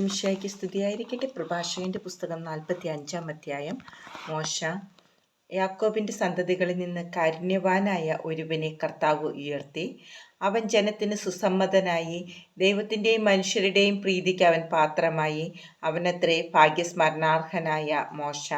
മിശിഹായ്ക്ക് സ്തുതിയായിരിക്കട്ടെ. പ്രഭാഷകന്റെ പുസ്തകം നാൽപ്പത്തി അഞ്ചാം അധ്യായം. മോശ യാക്കോബിന്റെ സന്തതികളിൽ നിന്ന് കാരുണ്യവാനായ ഒരുവനെ കർത്താവ് ഉയർത്തി. അവൻ ജനത്തിന് സുസമ്മതനായി ദൈവത്തിന്റെയും മനുഷ്യരുടെയും പ്രീതിക്ക് അവൻ പാത്രമായി. അവനത്രേ ഭാഗ്യസ്മരണാർഹനായ മോശ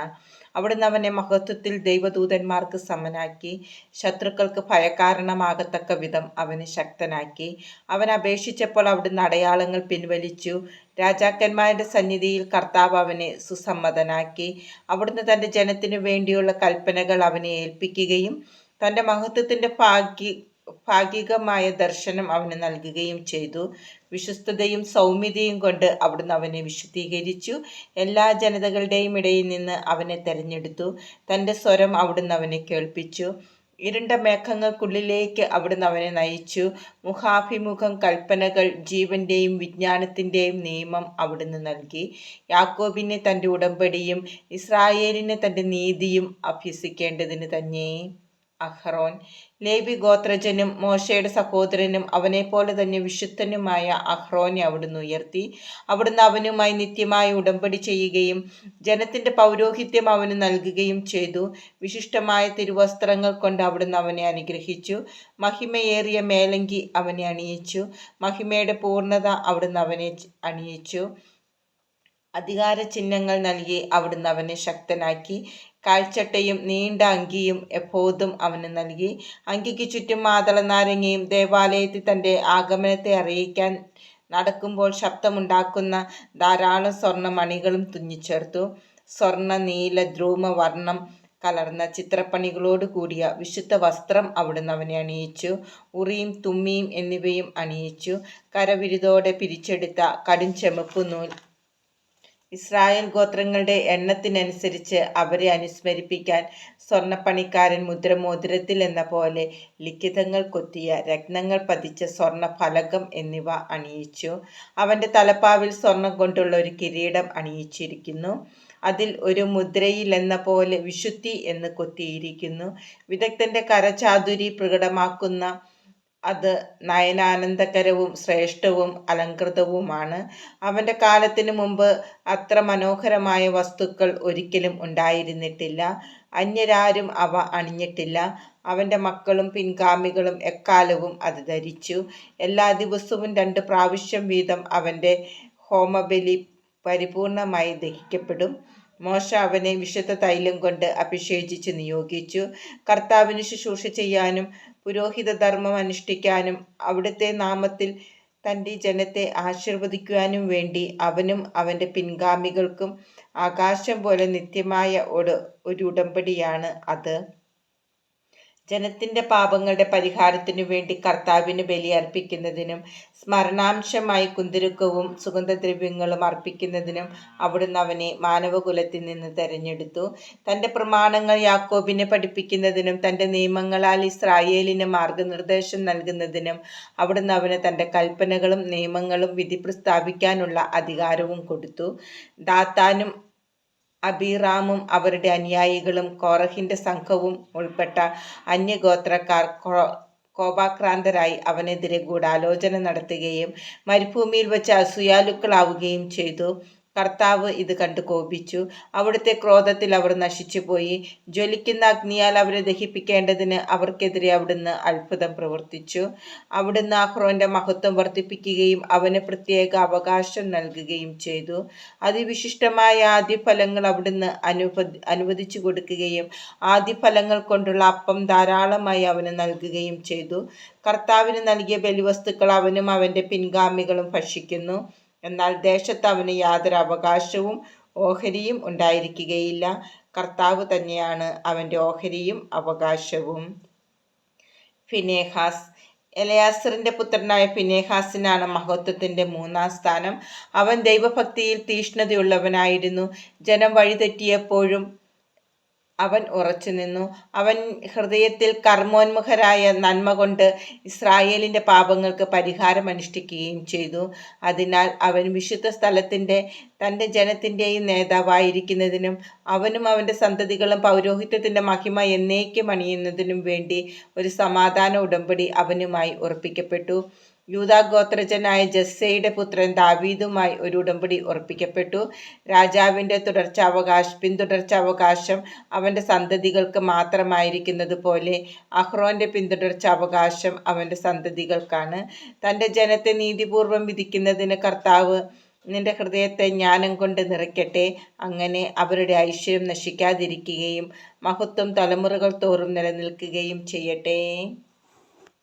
അവിടുന്ന് അവനെ മഹത്വത്തിൽ ദൈവദൂതന്മാർക്ക് സമനാക്കി ശത്രുക്കൾക്ക് ഭയകാരണമാകത്തക്ക വിധം അവന് ശക്തനാക്കി. അവൻ അപേക്ഷിച്ചപ്പോൾ അവിടുന്ന് അടയാളങ്ങൾ പിൻവലിച്ചു. രാജാക്കന്മാരുടെ സന്നിധിയിൽ കർത്താവ് അവനെ സുസമ്മതനാക്കി. അവിടുന്ന് തന്റെ ജനത്തിനു വേണ്ടിയുള്ള കൽപ്പനകൾ അവനെ ഏൽപ്പിക്കുകയും തന്റെ മഹത്വത്തിന്റെ ഭാഗ്യ ഭാഗികമായ ദർശനം അവന് നൽകുകയും ചെയ്തു. വിശ്വസ്തതയും സൗമ്യതയും കൊണ്ട് അവിടുന്ന് അവനെ വിശുദ്ധീകരിച്ചു. എല്ലാ ജനതകളുടെയും ഇടയിൽ നിന്ന് അവനെ തെരഞ്ഞെടുത്തു. തന്റെ സ്വരം അവിടുന്ന് അവനെ കേൾപ്പിച്ചു. ഇരുണ്ട മേഘങ്ങൾക്കുള്ളിലേക്ക് അവിടുന്ന് അവനെ നയിച്ചു. മുഖാഭിമുഖം കൽപ്പനകൾ ജീവന്റെയും വിജ്ഞാനത്തിന്റെയും നിയമം അവിടുന്ന് നൽകി. യാക്കോബിനെ തന്റെ ഉടമ്പടിയും ഇസ്രായേലിനെ തന്റെ നീതിയും അഭ്യസിക്കേണ്ടതിന് തന്നെ. അഹ്റോൻ. ലേബി ഗോത്രജനും മോശയുടെ സഹോദരനും അവനെപ്പോലെ തന്നെ വിശുദ്ധനുമായ അഹ്റോനെ അവിടുന്ന് ഉയർത്തി. അവിടുന്ന് അവനുമായി നിത്യമായി ഉടമ്പടി ചെയ്യുകയും ജനത്തിന്റെ പൗരോഹിത്യം അവന് നൽകുകയും ചെയ്തു. വിശിഷ്ടമായ തിരുവസ്ത്രങ്ങൾ കൊണ്ട് അവിടുന്ന് അവനെ അനുഗ്രഹിച്ചു. മഹിമയേറിയ മേലങ്കി അവനെ അണിയിച്ചു. മഹിമയുടെ പൂർണത അവിടുന്ന് അവനെ അണിയിച്ചു. അധികാര ചിഹ്നങ്ങൾ നൽകി അവിടുന്ന് അവനെ ശക്തനാക്കി. കാൽച്ചട്ടയും നീണ്ട അങ്കിയും എപ്പോതും അവന് നൽകി. അങ്കിക്ക് ചുറ്റും മാതള നാരങ്ങയും ദേവാലയത്തിൽ തന്റെ ആഗമനത്തെ അറിയിക്കാൻ നടക്കുമ്പോൾ ശബ്ദമുണ്ടാക്കുന്ന ധാരാളം സ്വർണ മണികളും തുന്നിച്ചേർത്തു. സ്വർണ നീല ധ്രൂമ വർണം കലർന്ന ചിത്രപ്പണികളോട് കൂടിയ വിശുദ്ധ വസ്ത്രം അവിടുന്ന് അവനെ അണിയിച്ചു. ഉറിയും തുമ്മിയും എന്നിവയും അണിയിച്ചു. കരവിരുതോടെ പിരിച്ചെടുത്ത കടും ചെമപ്പ് നൂൽ ഇസ്രായേൽ ഗോത്രങ്ങളുടെ എണ്ണത്തിനനുസരിച്ച് അവരെ അനുസ്മരിപ്പിക്കാൻ സ്വർണപ്പണിക്കാരൻ മുദ്രമോതിരത്തിൽ എന്ന പോലെ ലിഖിതങ്ങൾ കൊത്തിയ രത്നങ്ങൾ പതിച്ച സ്വർണ ഫലകം എന്നിവ അണിയിച്ചു. അവന്റെ തലപ്പാവിൽ സ്വർണം കൊണ്ടുള്ള ഒരു കിരീടം അണിയിച്ചിരിക്കുന്നു. അതിൽ ഒരു മുദ്രയിൽ എന്ന പോലെ വിശുദ്ധി എന്ന് കൊത്തിയിരിക്കുന്നു. വിദഗ്ധന്റെ കരചാതുരി പ്രകടമാക്കുന്ന അത് നയനാനന്ദകരവും ശ്രേഷ്ഠവും അലങ്കൃതവുമാണ് അവന്റെ കാലത്തിനു മുമ്പ് അത്ര മനോഹരമായ വസ്തുക്കൾ ഒരിക്കലും ഉണ്ടായിരുന്നിട്ടില്ല. അന്യരാരും അവ അണിഞ്ഞിട്ടില്ല. അവന്റെ മക്കളും പിൻഗാമികളും എക്കാലവും അത് ധരിച്ചു. എല്ലാ ദിവസവും രണ്ട് പ്രാവശ്യം വീതം അവന്റെ ഹോമബലി പരിപൂർണമായി ദഹിക്കപ്പെടും. മോശ അവനെ വിശുദ്ധ തൈലം കൊണ്ട് അഭിഷേചിച്ച് നിയോഗിച്ചു. കർത്താവിന് ശുശ്രൂഷ ചെയ്യാനും പുരോഹിത ധർമ്മം അനുഷ്ഠിക്കാനും അവിടുത്തെ നാമത്തിൽ തന്റെ ജനത്തെ ആശീർവദിക്കുവാനും വേണ്ടി അവനും അവന്റെ പിൻഗാമികൾക്കും ആകാശം പോലെ നിത്യമായ ഒരു ഒരു ഉടമ്പടിയാണ് അത്. ജനത്തിന്റെ പാപങ്ങളുടെ പരിഹാരത്തിനു വേണ്ടി കർത്താവിന് ബലിയർപ്പിക്കുന്നതിനും സ്മരണാംശമായി കുന്തിരുക്കവും സുഗന്ധദ്രവ്യങ്ങളും അർപ്പിക്കുന്നതിനും അവിടുന്ന് അവനെ മാനവകുലത്തിൽ നിന്ന് തെരഞ്ഞെടുത്തു. തന്റെ പ്രമാണങ്ങൾ യാക്കോബിനെ പഠിപ്പിക്കുന്നതിനും തന്റെ നിയമങ്ങളാൽ ഇസ്രായേലിന് മാർഗനിർദ്ദേശം നൽകുന്നതിനും അവിടുന്ന് അവന് തന്റെ കൽപ്പനകളും നിയമങ്ങളും വിധി പ്രസ്താവിക്കാനുള്ള അധികാരവും കൊടുത്തു. ദാത്താനും അബീറാമും അവരുടെ അനുയായികളും കോറഹിന്റെ സംഘവും ഉൾപ്പെട്ട അന്യഗോത്രക്കാർ കോപാക്രാന്തരായി അവനെതിരെ ഗൂഢാലോചന നടത്തുകയും മരുഭൂമിയിൽ വെച്ച് അസൂയാലുക്കളാവുകയും ചെയ്തു. കർത്താവ് ഇത് കണ്ടു കോപിച്ചു. അവിടുത്തെ ക്രോധത്തിൽ അവർ നശിച്ചുപോയി. ജ്വലിക്കുന്ന അഗ്നിയാൽ അവരെ ദഹിപ്പിക്കേണ്ടതിന് അവർക്കെതിരെ അവിടുന്ന് അത്ഭുതം പ്രവർത്തിച്ചു. അവിടുന്ന് അഹ്റോന്റെ മഹത്വം വർദ്ധിപ്പിക്കുകയും അവന് പ്രത്യേക അവകാശം നൽകുകയും ചെയ്തു. അതിവിശിഷ്ടമായ ആദ്യഫലങ്ങൾ അവിടുന്ന് അനുവദി അനുവദിച്ചു കൊടുക്കുകയും ആദ്യഫലങ്ങൾ കൊണ്ടുള്ള അപ്പം ധാരാളമായി അവന് നൽകുകയും ചെയ്തു. കർത്താവിന് നൽകിയ ബലിവസ്തുക്കൾ അവനും അവന്റെ പിൻഗാമികളും ഭക്ഷിക്കുന്നു. എന്നാൽ ദേശത്ത് അവന് യാതൊരു അവകാശവും ഓഹരിയും ഉണ്ടായിരിക്കുകയില്ല. കർത്താവ് തന്നെയാണ് അവന്റെ ഓഹരിയും അവകാശവും. ഫിനേഹാസ്. എലയാസറിന്റെ പുത്രനായ ഫിനേഹാസിനാണ് മഹത്വത്തിന്റെ മൂന്നാം സ്ഥാനം. അവൻ ദൈവഭക്തിയിൽ തീഷ്ണതയുള്ളവനായിരുന്നു. ജനം വഴിതെറ്റിയപ്പോഴും അവൻ ഉറച്ചു നിന്നു. അവൻ ഹൃദയത്തിൽ കർമ്മോന്മുഖരായ നന്മ കൊണ്ട് ഇസ്രായേലിന്റെ പാപങ്ങൾക്ക് പരിഹാരം അനുഷ്ഠിക്കുകയും ചെയ്തു. അതിനാൽ അവൻ വിശുദ്ധ സ്ഥലത്തിന്റെ തന്റെ ജനത്തിന്റെയും നേതാവായിരിക്കുന്നതിനും അവനും അവന്റെ സന്തതികളും പൗരോഹിത്യത്തിന്റെ മഹിമ എന്നേക്കും അണിയുന്നതിനും വേണ്ടി ഒരു സമാധാന ഉടമ്പടി അവനുമായി ഉറപ്പിക്കപ്പെട്ടു. യൂദാഗോത്രജനായ ജസ്സയുടെ പുത്രൻ ദാവീദുമായി ഒരു ഉടമ്പടി ഉറപ്പിക്കപ്പെട്ടു. രാജാവിന്റെ തുടർച്ചാവകാശ പിന്തുടർച്ചാവകാശം അവന്റെ സന്തതികൾക്ക് മാത്രമായിരിക്കുന്നത് പോലെ അഹ്റോന്റെ പിന്തുടർച്ചാവകാശം അവന്റെ സന്തതികൾക്കാണ്. തന്റെ ജനത്തെ നീതിപൂർവം വിധിക്കുന്നതിന് കർത്താവ് നിന്റെ ഹൃദയത്തെ ജ്ഞാനം കൊണ്ട് നിറയ്ക്കട്ടെ. അങ്ങനെ അവരുടെ ഐശ്വര്യം നശിക്കാതിരിക്കുകയും മഹത്വം തലമുറകൾ തോറും നിലനിൽക്കുകയും ചെയ്യട്ടെ.